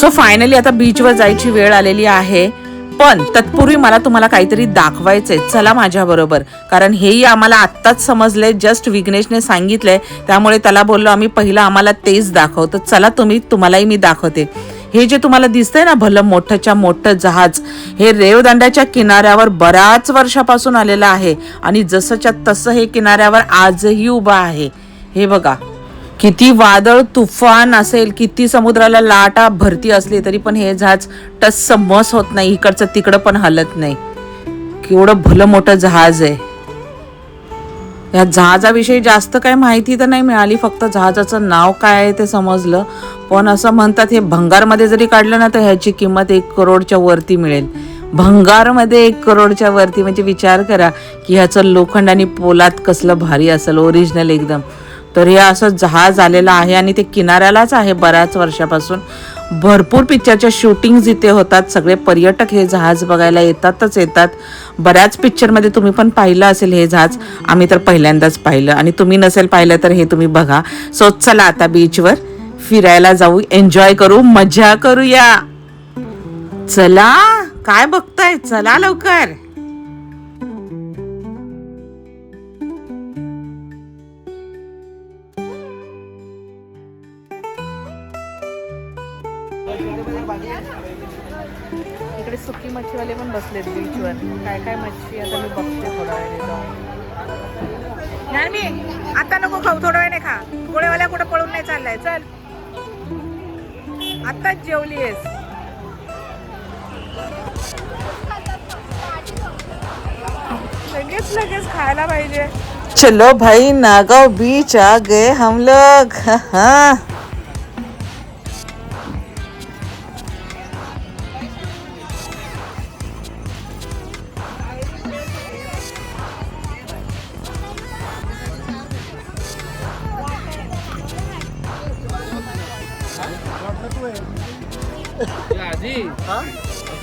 So finally आता बीचवर जायची वेळ आलेली आहे. पण तत्पूर्वी मला तुम्हाला काहीतरी दाखवायचंय. चला माझ्याबरोबर कारण हेही आम्हाला आत्ताच समजलंय. जस्ट विघ्नेशने सांगितलंय. त्यामुळे त्याला बोललो आम्ही पहिलं आम्हाला तेच दाखव. तर चला तुम्ही तुम्हालाही मी दाखवते. हे जे तुम्हाला दिसतंय ना भलं मोठंच्या मोठं जहाज हे रेवदंड्याच्या किनाऱ्यावर बऱ्याच वर्षापासून आलेलं आहे. आणि जसंच्या तसं हे किनाऱ्यावर आजही उभं आहे. हे बघा. किती वादळ तुफान असेल किती समुद्राला लाटा भरती असली तरी पण हे जहाज टच मस होत नाही इकडचं तिकडं पण हलत नाही. केवढं भलं मोठं जहाज आहे. या जहाजाविषयी जास्त काय माहिती तर नाही मिळाली फक्त जहाजाचं नाव काय आहे ते समजलं. पण असं म्हणतात हे भंगारमध्ये जरी काढलं ना तर ह्याची किंमत एक करोडच्या वरती मिळेल. भंगारमध्ये एक करोडच्या वरती म्हणजे विचार करा की ह्याचं लोखंड आणि पोलाद कसलं भारी असेल ओरिजिनल एकदम. तर हे असं जहाज आलेलं आहे आणि ते किनाऱ्यालाच आहे बऱ्याच वर्षापासून. भरपूर पिक्चरच्या शूटिंग इथे होतात. सगळे पर्यटक हे जहाज बघायला येतातच येतात. बऱ्याच पिक्चरमध्ये तुम्ही पण पाहिलं असेल हे जहाज. आम्ही तर पहिल्यांदाच पाहिलं. आणि तुम्ही नसेल पाहिलं तर हे तुम्ही बघा. सो चला आता बीचवर फिरायला जाऊ. एन्जॉय करू. मजा करूया. चला. काय बघताय? चला लवकर. मच्छीवाले पण बसलेत बीचवर काय काय मच्छी? आता मी बघते थोडा वेळ जाऊन. नाही मी आता नको खाऊ थोडा वेळ नाही खा. गोळेवाल्या कुठं पळून नाही चाललाय. चल. आताच जेवली आहेस. लगेच लगेच खायला पाहिजे. चलो भाई नागाव बीच आ गए हम लोग. हाँ.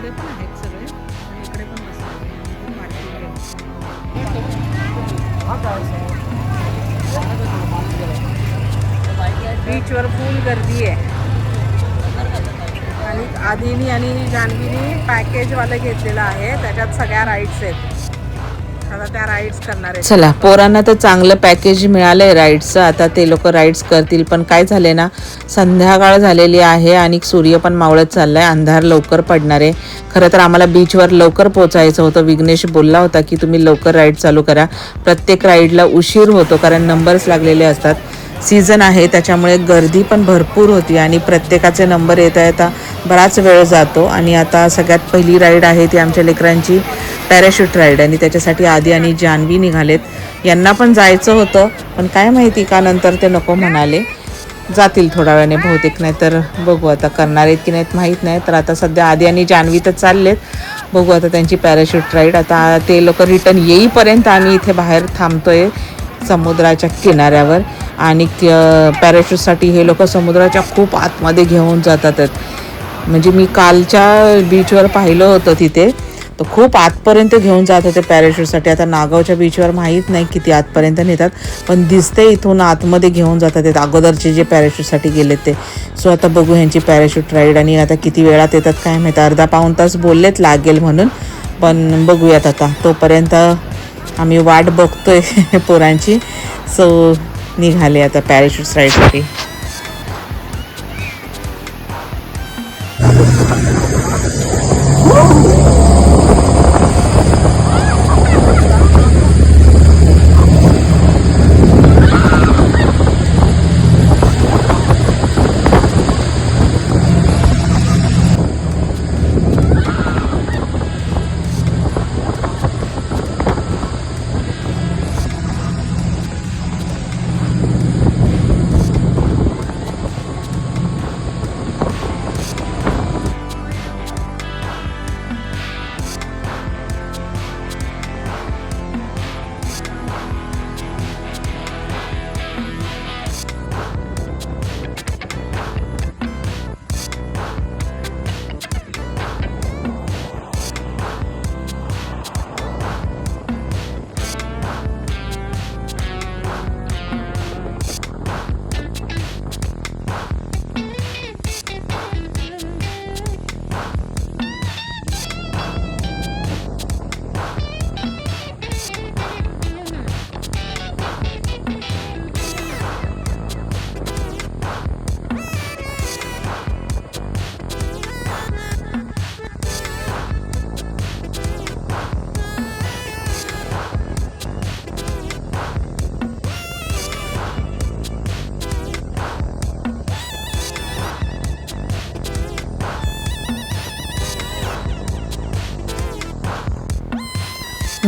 इकडे पण आहेत सगळे. आणि इकडे पण बीचवर फुल गर्दी आहे. आणि आदिनी आणि जानवीनी पॅकेजवालं घेतलेलं आहे. त्याच्यात सगळ्या राईड्स आहेत. आता त्या राईड्स करणार चला पोरांना तर चांगलं पॅकेज मिळालंय राईड्सचं आता ते लोक राईड्स करतील पण काय झाले ना संध्याकाळ झालेली आहे आणि सूर्य पण मावळत चाललाय. अंधार लवकर पडणार आहे. खरं तर आम्हाला बीचवर लवकर पोचायचं होतं. विघ्नेश बोलला होता की तुम्ही लवकर राईड चालू करा. प्रत्येक राईडला उशीर होतो कारण नंबर्स लागलेले असतात. सीझन आहे त्याच्यामुळे गर्दी पण भरपूर होती आणि प्रत्येकाचे नंबर येता येता बराच वेळ जातो. आणि आता सगळ्यात पहिली राईड आहे ती आमच्या लेकरांची. पॅराशूट राईड आणि त्याच्यासाठी आधी आणि जान्हवी निघालेत. यांना पण जायचं होतं पण काय माहिती का नंतर ते नको म्हणाले. जातील थोड्या वेळाने बहुतेक नाही तर बघू आता करणार आहेत की नाहीत माहीत नाही. तर आता सध्या आधी आणि जान्हवी तर चाललेत. बघू आता त्यांची पॅराशूट राईड. आता ते लोक रिटर्न येईपर्यंत आम्ही इथे बाहेर थांबतोय समुद्राच्या किनाऱ्यावर. आणि पॅराशूटसाठी हे लोक समुद्राच्या खूप आतमध्ये घेऊन जातात म्हणजे मी कालच्या बीचवर पाहिलं होतं तिथे. तर खूप आतपर्यंत घेऊन जात होते पॅराशूटसाठी. आता नागावच्या बीचवर माहीत नाही किती आतपर्यंत नेतात पण दिसते इथून आतमध्ये घेऊन जातात आहेत अगोदरचे जे पॅराशूटसाठी गेले ते. सो आता बघू ह्यांची पॅराशूट राईड आणि आता किती वेळात येतात काय माहिती. अर्धा पाऊण तास बोललेत लागेल म्हणून पण बघूयात आता. तोपर्यंत आम्ही वाट बघतोय पोरांची. सो निघाले आता पॅराशूट राईडसाठी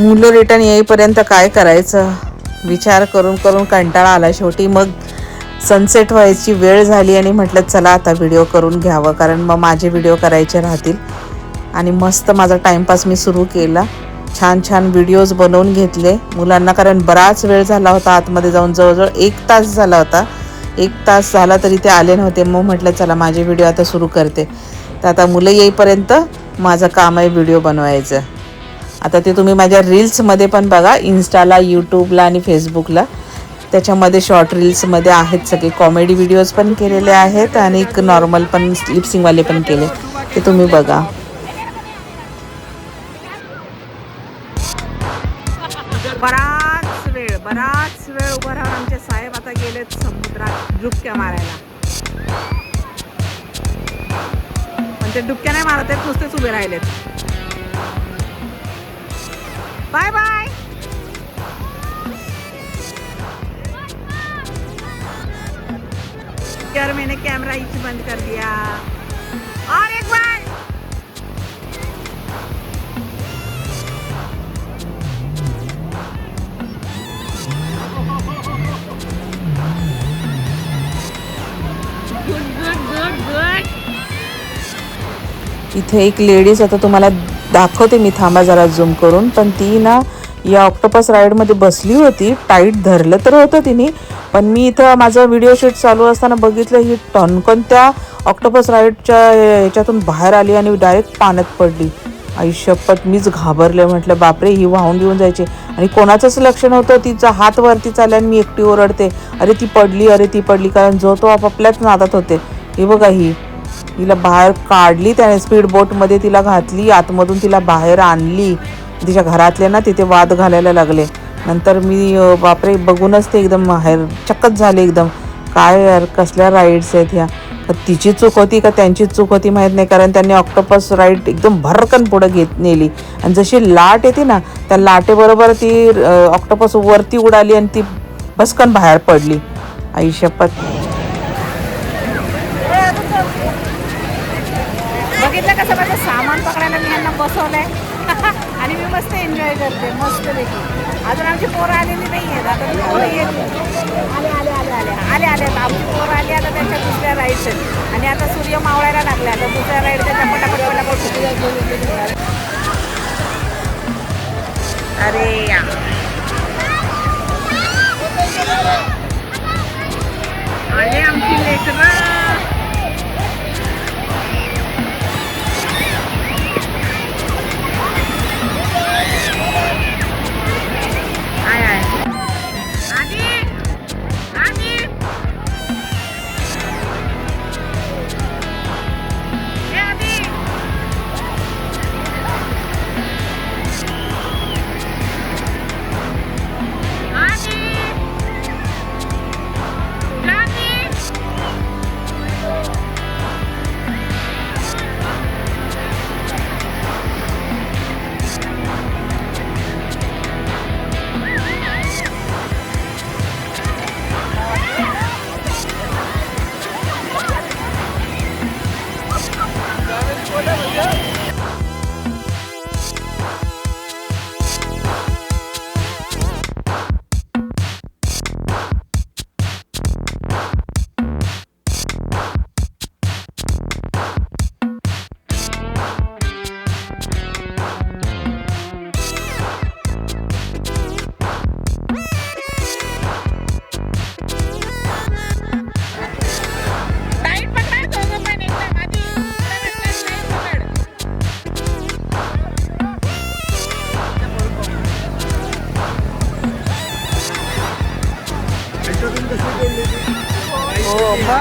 मुलं रिटर्न येईपर्यंत काय करायचं? विचार करून करून कंटाळा आला शेवटी. मग सनसेट व्हायची वेळ झाली आणि म्हटलं चला आता व्हिडिओ करून घ्यावं. कारण मग माझे व्हिडिओ करायचे राहतील. आणि मस्त माझा टाईमपास मी सुरू केला. छान छान व्हिडिओज बनवून घेतले मुलांना. कारण बराच वेळ झाला होता आतमध्ये जाऊन. जवळजवळ एक तास झाला होता. एक तास झाला तरी ते आले नव्हते. मग म्हटलं चला माझे व्हिडिओ आता सुरू करते. तर आता मुलं येईपर्यंत माझं काम आहे व्हिडिओ बनवायचं. आता ते तुम्ही माझ्या रील्समध्ये पण बघा इन्स्टाला यूट्यूबला आणि फेसबुकला त्याच्यामध्ये शॉर्ट रील्समध्ये आहेत सगळे. कॉमेडी व्हिडिओज पण केलेले आहेत आणि एक नॉर्मल पण लिप्सिंगवाले पण केले. ते तुम्ही बघा. बराच वेळ बराच वेळ उभं राहून आमचे साहेब आता गेलेत समुद्रात डुबक्या मारायला. पण ते डुबक्या नाही मारत आहेत नुसतेच उभे राहिलेत. बाय बाय यार मैंने कैमरा ही बंद कर दिया। और एक बार। इथे एक लेडीज आता तुम्हाला दाखवते मी थांबा जरा झूम करून. पण ती ना या ऑक्टोपस राईडमध्ये बसली होती टाईट धरलं तर होतं तिने. पण मी इथं माझं व्हिडिओ शूट चालू असताना बघितलं ही टनकन त्या ऑक्टोपस राईडच्या ह्याच्यातून बाहेर आली आणि डायरेक्ट पाण्यात पडली. आई शपथ मीच घाबरले म्हटलं बापरे ही वाहून घेऊन जायची. आणि कोणाचंच लक्ष नव्हतं तिचा हात वरती चालला आणि मी एकटी ओरडते अरे ती पडली अरे ती पडली. कारण जो तो आपापल्याच नादात होते. ही बघा ही. तिला बाहेर काढली त्याने स्पीड बोटमध्ये तिला घातली आतमधून तिला बाहेर आणली. तिच्या घरातले ना तिथे वाद घालायला लागले. नंतर मी बापरे बघूनच ते एकदम बाहेर चक्कच झाले एकदम. काय यार कसल्या राईड्स आहेत ह्या? तिची चूक होती का त्यांची चूक होती माहीत नाही कारण त्यांनी ऑक्टोपस राईड एकदम भरकन पुढं घेत नेली. आणि जशी लाट येते ना त्या लाटेबरोबर ती ऑक्टोपस वरती उडाली आणि ती भस्कन बाहेर पडली. आई शपथ बघितलं कसं माझं सामान बसवलं आहे आणि मी मस्त एन्जॉय करते मस्त देखील अजून आमची पोरं आलेली नाही आहेत आता पोरं येत आले आले आले आले. आले आले. आता आमची पोरं आली आता त्यांच्या दुसऱ्या राईड्स आहेत आणि आता सूर्य मावळायला लागला. आता दुसऱ्या राईड त्याच्या पटापट पटापट अरे या. आले आमची लेकरं. हो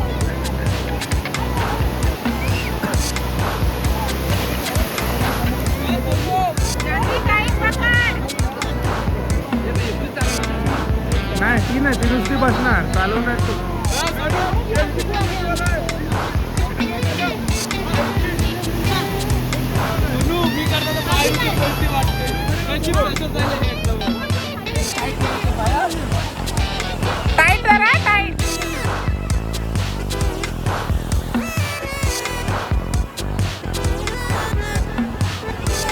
नाही ती नाही ती नुसती बसणार. चालवणार तू. टाईट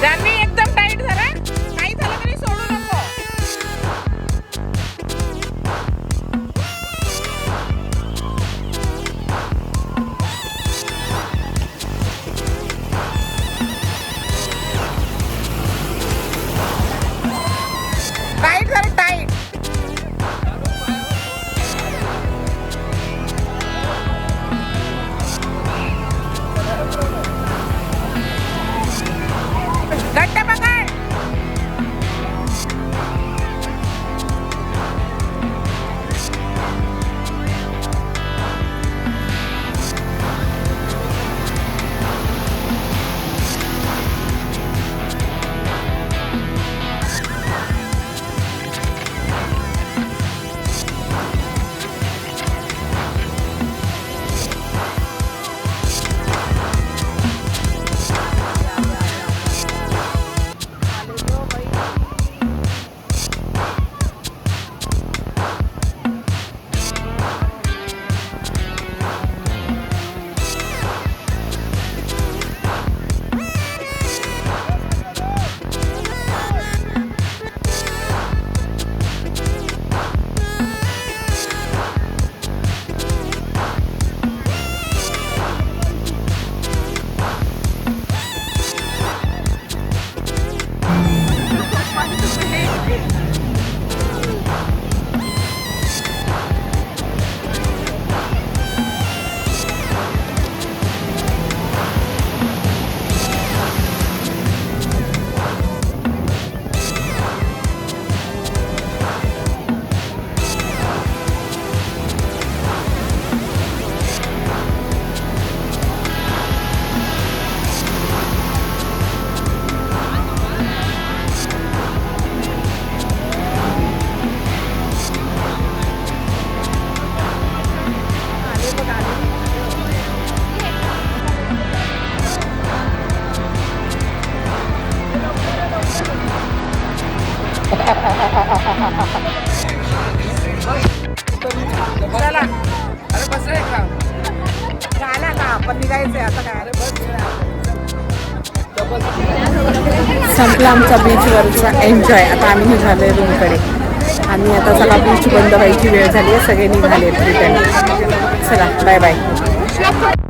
जानवी एकदम संपला आमचा बीचवरचा एन्जॉय आता आम्ही निघालोय रूमकडे आणि आता चला बीच बंद व्हायची वेळ झाली आहे. सगळे निघाले रिटर्न चला बाय बाय